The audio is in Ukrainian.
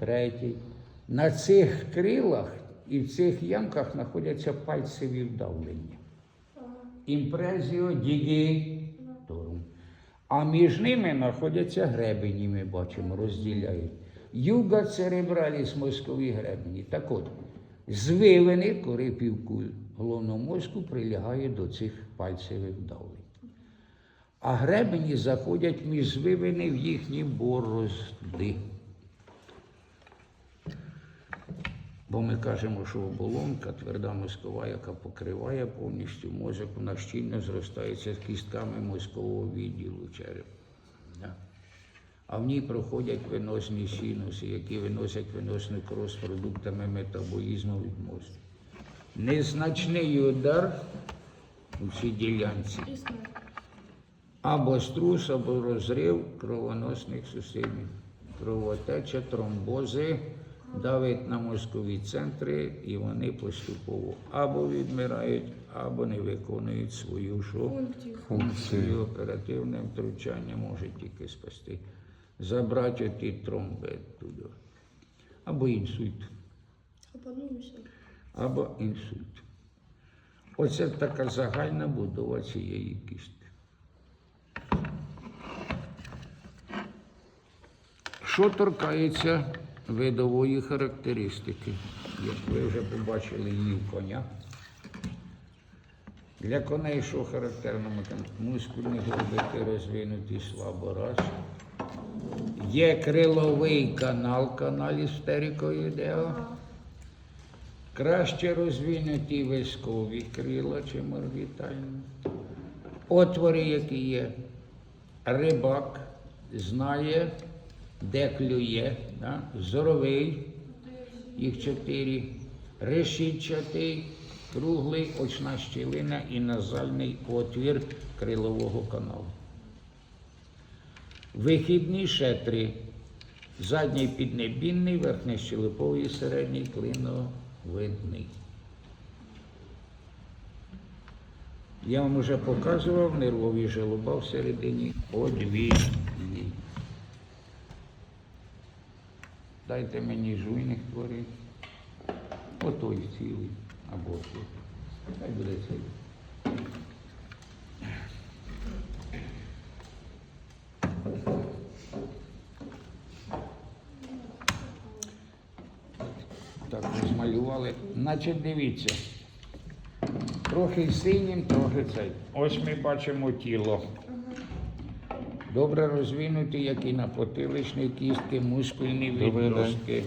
третій. На цих крилах і в цих ямках знаходяться пальцеві вдавлення. Імпрезіо, дігі, торум. А між ними знаходяться гребені, ми бачимо, розділяють. Юга церебраліс мозкові гребені. Так от, звивини кори півкуль головного мозку прилягають до цих пальцевих вдавлень. А гребені заходять між звивини в їхні борозди. Бо ми кажемо, що оболонка, тверда мозкова, яка покриває повністю мозок, вона щільно зростається з кістками мозкового відділу черепа. А в ній проходять веносні синуси, які виносять веносний кров з продуктами метаболізму від мозку. Незначний удар у цій ділянці або струс, або розрив кровоносних сусідів, кровотеча, тромбози давить на мозкові центри, і вони поступово або відмирають, або не виконують свою що? функцію. Оперативне втручання може тільки спасти. Забрати оті тромби туди. Або інсульт. Або інсульт. Оце така загальна будова цієї кістки. Що торкається видової характеристики, як ви вже побачили її коня. Для коней, що характерно, мекан- мускульні горбики розвинуті слабо раз. Є криловий канал, каналі стерикоїдео. Краще розвинуті вискові крила, чим орбітальні. Отвори, які є. Рибак знає, де клює. Да? Зоровий, їх чотири. Решітчатий, круглий, очна щілина і назальний отвір крилового каналу. Вихідні ще три. Задній піднебінний, верхній верхньощелеповий, середній клиновидний. Я вам вже показував нервові желоба всередині одвійні. Дайте мені жуйних творів. Отой цілий або тут. Хай буде цей. Так, розмалювали. Значить, дивіться. Трохи синім, трохи цей. Ось ми бачимо тіло. Добре розвинуті, як і на потиличні кістки, мускульні відростки.